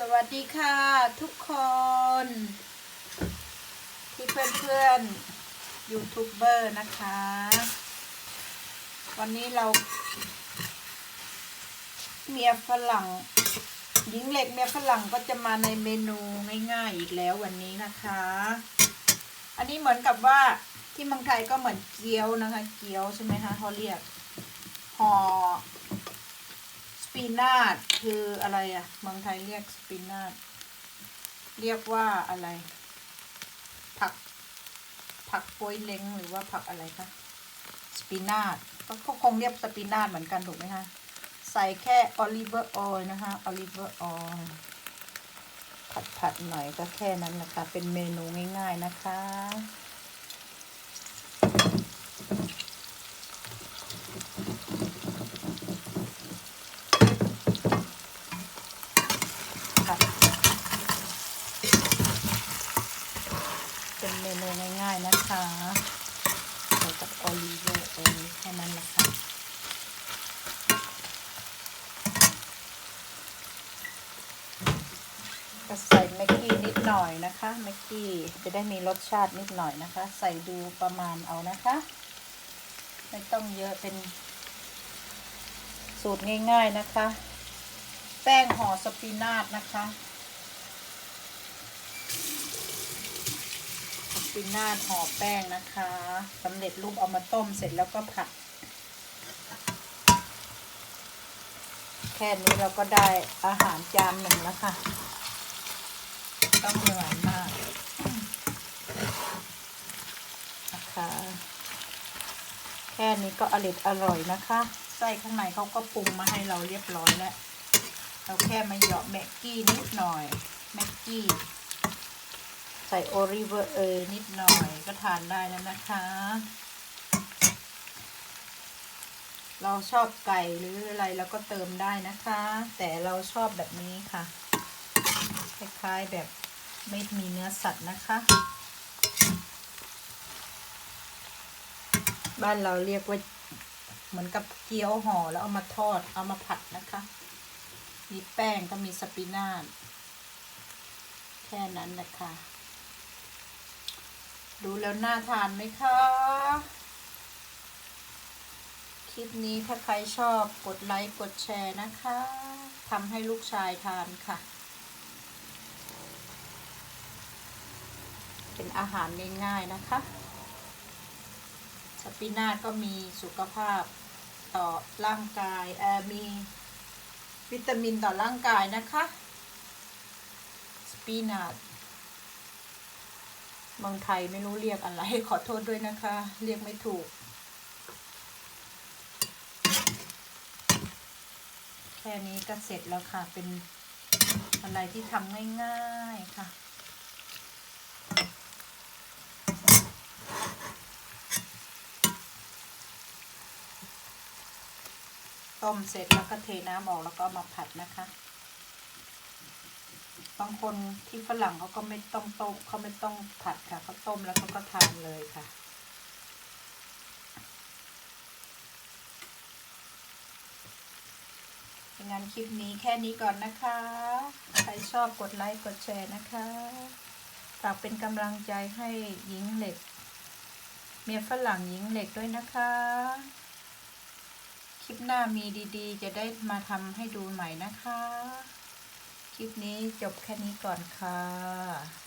สวัสดีค่ะทุกคน ที่เพื่อนๆยูทูบเบอร์นะคะ วันนี้เรา เมียฝรั่ง หญิงเหล็กเมียฝรั่งก็จะมาในเมนูง่ายๆอีกแล้ววันนี้นะคะ อันนี้เหมือนกับว่าที่เมืองไทยก็เหมือนเกี๊ยวนะคะ เกี๊ยวใช่ไหมคะเขาเรียกห่อ ปินาทคืออะไรอะเมืองไทยเรียกสปินาทเรียกว่าอะไร ผัก ผักโปยเล้งหรือว่าผักอะไรคะสปินาทก็คงเรียกสปินาทเหมือนกันถูกไหมคะใส่แค่ออลิเวอร์ออยนะคะออลิเวอร์ออยผัดผัดๆหน่อยก็แค่นั้นแหละคะ เป็นเมนูง่าย ๆนะคะ เป็นเมนูง่ายๆนะคะใส่กับออลิเวอเองแค่นั้นแหละค่ะก็ใส่แม็กกี้นิดหน่อยนะคะแม็กกี้จะได้มีรสชาตินิดหน่อยนะคะ ใส่ดูประมาณเอานะคะ ไม่ต้องเยอะเป็นสูตรง่ายๆนะคะ แป้งห่อสปินาทนะคะ ปินาทห่อแป้งนะคะสำเร็จรูปเอามาต้มเสร็จแล้วก็ผัด แค่นี้เราก็ได้อาหารจานหนึ่งแล้วค่ะ ต้องเหนื่อยมากนะคะแค่นี้ก็อร่อยอร่อยนะคะไส้ข้างในเขาก็ปรุงมาให้เราเรียบร้อยแล้ว เราแค่มาเหยาะแม็กกี้นิดหน่อยแม็กกี้ ส่โอริเวอร์เอยนิดหน่อยก็ทานได้แล้วนะคะ เราชอบไก่หรืออะไรเราก็เติมได้นะคะ แต่เราชอบแบบนี้ค่ะ คล้ายๆแบบไม่มีเนื้อสัตว์นะคะ บ้านเราเรียกว่าเหมือนกับเกี๊ยวห่อแล้วเอามาทอดเอามาผัดนะคะมีแป้งก็มีสปินาทแค่นั้นนะคะ ดูแล้วน่าทานไหมคะ คลิปนี้ถ้าใครชอบกดไลค์กดแชร์นะคะทำให้ลูกชายทานค่ะ เป็นอาหารง่ายๆนะคะ สปินาทก็มีสุขภาพต่อร่างกายมีวิตามินต่อร่างกายนะคะ สปินาท เมืองไทยไม่รู้เรียกอะไร ขอโทษด้วยนะคะ เรียกไม่ถูก แค่นี้ก็เสร็จแล้วค่ะ เป็นอะไรที่ทำง่ายๆค่ะต้มเสร็จแล้วก็เทน้ำออกแล้วก็มาผัดนะคะ บางคนที่ฝรั่งเขาก็ไม่ต้องต้มเขาไม่ต้องผัดค่ะเขาต้มแล้วเขาก็ทานเลยค่ะงานคลิปนี้แค่นี้ก่อนนะคะ ใครชอบกดไลค์กดแชร์นะคะฝากเป็นกำลังใจให้หญิงเหล็ก เมียฝรั่งหญิงเหล็กด้วยนะคะ คลิปหน้ามีดีๆ จะได้มาทำให้ดูใหม่นะคะ คลิปนี้จบแค่นี้ก่อนค่ะ